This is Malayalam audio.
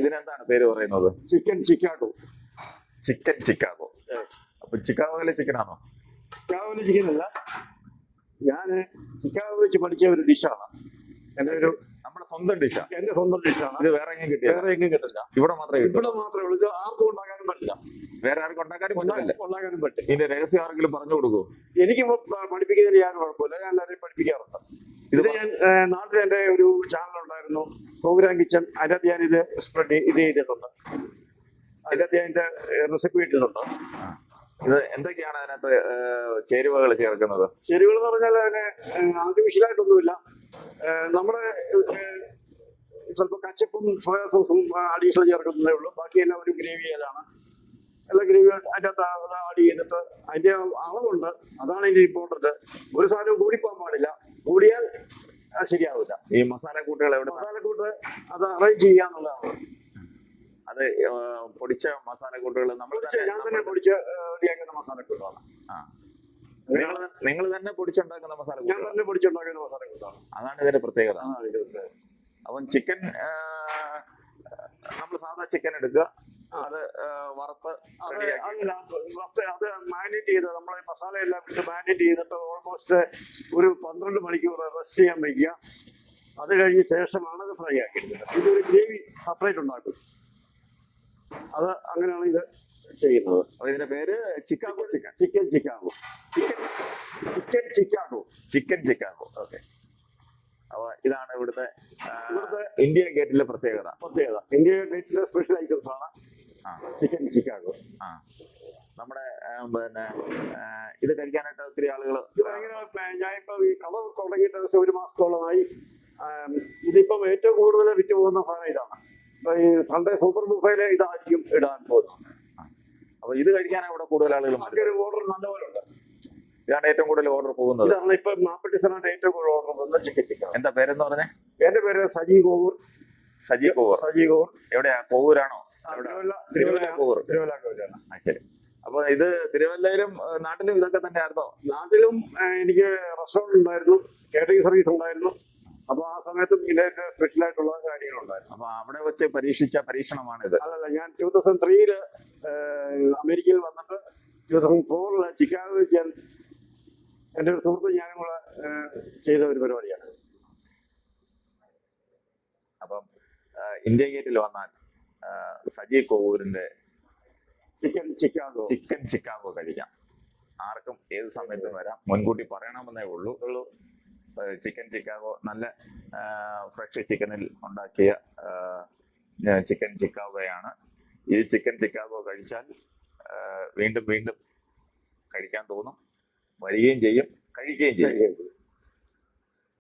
ഇതിനെന്താണ് പേര് പറയുന്നത്? ചിക്കൻ ചിക്കാഗോ ചിക്കൻ ചിക്കാഗോ അപ്പൊ ചിക്കാഗോയിലെ ചിക്കൻ ആണോ? ചിക്കാഗോയിലെ ചിക്കൻ അല്ല. ഞാൻ ചിക്കാഗോ വെച്ച് പഠിച്ച ഒരു ഡിഷാണ് എന്റെ ഒരു നമ്മുടെ സ്വന്തം ഡിഷാ എന്റെ സ്വന്തം ഡിഷാണ് ഇത് വേറെ എങ്ങനെ കിട്ടിയ വേറെ എങ്ങും കിട്ടില്ല. ഇവിടെ മാത്രമേ ഇവിടെ മാത്രമേ ഉള്ളൂ. ഇത് ആർക്കും ഉണ്ടാക്കാനും പറ്റില്ല. വേറെ ആർക്കും ഉണ്ടാക്കാനും പറ്റില്ല ഉണ്ടാക്കാനും പറ്റും ഇതിന്റെ രഹസ്യം ആർക്കെങ്കിലും പറഞ്ഞു കൊടുക്കൂ. എനിക്ക് പഠിപ്പിക്കുന്നതിന് ഞാൻ കുഴപ്പമില്ല. ഞാൻ എല്ലാവരെയും പഠിപ്പിക്കാറുണ്ട്. ഇത് ഞാൻ നാട്ടിൽ എന്റെ ഒരു ചാനൽ ഉണ്ടായിരുന്നു. പ്രോഗ്രാം കിച്ചൺ അതിനകത്ത് ഞാൻ ഇത് സ്പ്രെഡ് ഇത് ചെയ്തിട്ടുണ്ട്. അതിനകത്ത് ഞാൻ എന്റെ റെസിപ്പി ഇട്ടിട്ടുണ്ട്. ഇത് എന്തൊക്കെയാണ് അതിനകത്ത് ചേരുവകൾ ചേർക്കുന്നത്? ചേരുവകൾ എന്ന് പറഞ്ഞാൽ അതിന് ആർട്ടിഫിഷ്യലായിട്ടൊന്നുമില്ല നമ്മുടെ ചിലപ്പോൾ കച്ചപ്പും സോയാ സോസും അഡീഷണൽ ചേർക്കുന്നതേ ഉള്ളൂ. ബാക്കിയെല്ലാം ഒരു ഗ്രേവി ഏതാണ് എല്ലാ ഗ്രേവി അതിന്റെ ആഡ് ചെയ്തിട്ട് അതിന്റെ അളവുണ്ട്. അതാണ് ഇതിന്റെ ഇമ്പോർട്ടന്റ് ഒരു സാധനവും കൂടിപ്പോകാൻ പാടില്ല. കൂടിയാൽ ശരിയാവില്ല ഈ മസാല കൂട്ടുകൾ എവിടെ മസാലക്കൂട്ട് അത് അറേഞ്ച് ചെയ്യാന്നുള്ളതാണ് അത് പൊടിച്ച മസാല കൂട്ടുകൾ നമ്മൾ ഞാൻ തന്നെ പൊടിച്ച് റെഡിയാക്കുന്ന മസാലക്കൂട്ടാണ് നിങ്ങൾ നിങ്ങൾ തന്നെ പൊടിച്ചുണ്ടാക്കുന്ന മസാല ഞാൻ തന്നെ പൊടിച്ചുണ്ടാക്കുന്ന ഇതിന്റെ പ്രത്യേകത. അതാണ് ഇതിന്റെ പ്രത്യേകത. അപ്പം ചിക്കൻ നമ്മൾ സാധാ ചിക്കൻ എടുക്കുക. അത് വറുത്ത് വറുത്ത് അത് മാരിനേറ്റ് ചെയ്ത് നമ്മൾ മസാല എല്ലാം ഇട്ട് മാരിനേറ്റ് ചെയ്തിട്ട് ഓൾമോസ്റ്റ് ഒരു പന്ത്രണ്ട് മണിക്കൂർ റെസ്റ്റ് ചെയ്യാൻ വയ്ക്കുക. അത് കഴിഞ്ഞ ശേഷമാണ് അത് ഫ്രൈ ആക്കിയെടുക്കുന്നത് ഇതൊരു ഗ്രേവി സെപ്പറേറ്റ് ഉണ്ടാക്കും. അത് അങ്ങനെയാണ് ഇത് ചെയ്യുന്നത്. അപ്പൊ ഇതിന്റെ പേര് Chicago chicken chicken Chicago chicken chicken Chicago chicken Chicago okay അപ്പൊ ഇതാണ് ഇവിടുത്തെ ഇവിടുത്തെ ഇന്ത്യ ഗേറ്റിലെ പ്രത്യേകത. പ്രത്യേകത. ഇന്ത്യ ഗേറ്റിലെ സ്പെഷ്യൽ ഐറ്റംസ് ആണ്. ചിക്കൻ ചിക്കാഗോ നമ്മുടെ പിന്നെ ഇത് കഴിക്കാനായിട്ട് ഒത്തിരി ആളുകൾ ഞാനിപ്പോ ഈ കട തുടങ്ങിയിട്ട് ഒരു മാസത്തോളമായി. ഇതിപ്പം ഏറ്റവും കൂടുതൽ വിറ്റ് പോകുന്ന സാധനം ഇതാണ്. ഇപ്പൊ ഈ സൺഡേ സൂപ്പർ ബുഫയിലെ ഇതായിരിക്കും ഇടാൻ പോകുന്നത്. അപ്പൊ ഇത് കഴിക്കാനാണ് ഇവിടെ കൂടുതൽ ആളുകൾ ഓർഡർ നല്ലപോലെ ഉണ്ട് ഇതാണ് ഏറ്റവും കൂടുതൽ ഓർഡർ പോകുന്നത്. ഇതാണ് ഇപ്പൊ മാപ്പിട്ടി സ്ഥലമായിട്ട് ഏറ്റവും കൂടുതൽ ഓർഡർ പോകുന്നത് ചിക്കൻ ചിക്കൻ എന്താ പേരെന്ന് പറഞ്ഞേ? എന്റെ പേര് സജി കോവൂർ സജി കോവൂർ സജി കോവൂർ എവിടെയാ? കോവൂരാണോ ശരി. അപ്പൊ ഇത് തിരുവല്ലയിലും നാട്ടിലും ഇതൊക്കെ തന്നെ ആയിരുന്നോ നാട്ടിലും എനിക്ക് റെസ്റ്റോറന്റ് ഉണ്ടായിരുന്നു കേറ്ററിംഗ് സർവീസ് ഉണ്ടായിരുന്നു. അപ്പൊ ആ സമയത്തും ഇതിന്റെ സ്പെഷ്യൽ ആയിട്ടുള്ള കാര്യങ്ങളുണ്ടായിരുന്നു. അപ്പൊ അവിടെ വെച്ച് പരീക്ഷിച്ച പരീക്ഷണമാണ് ഇത് അല്ല ഞാൻ ടൂ തൗസൻഡ് ത്രീയിൽ അമേരിക്കയിൽ വന്നിട്ട് ടൂ തൗസൻഡ് ഫോറിൽ ചിക്കാഗോ വെച്ച് ഞാൻ എന്റെ ഒരു സുഹൃത്ത് ഞാനും കൂടെ ചെയ്ത ഒരു പരിപാടിയാണ്. അപ്പം ഇന്ത്യ ഗേറ്റിൽ വന്നാൽ സജി കോവൂരിന്റെ ചിക്കൻ ചിക്കാഗോ? ചിക്കൻ ചിക്കാഗോ കഴിക്കാം. ആർക്കും ഏത് സമയത്തും വരാം. മുൻകൂട്ടി പറയണമെന്നേ ഉള്ളൂ. ഉള്ളൂ. ചിക്കൻ ചിക്കാഗോ നല്ല ഫ്രഷ് ചിക്കനിൽ ഉണ്ടാക്കിയ ചിക്കൻ ചിക്കാഗോയാണ്. ഈ ചിക്കൻ ചിക്കാഗോ കഴിച്ചാൽ വീണ്ടും വീണ്ടും കഴിക്കാൻ തോന്നും. വരികയും ചെയ്യും. കഴിക്കുകയും ചെയ്യും.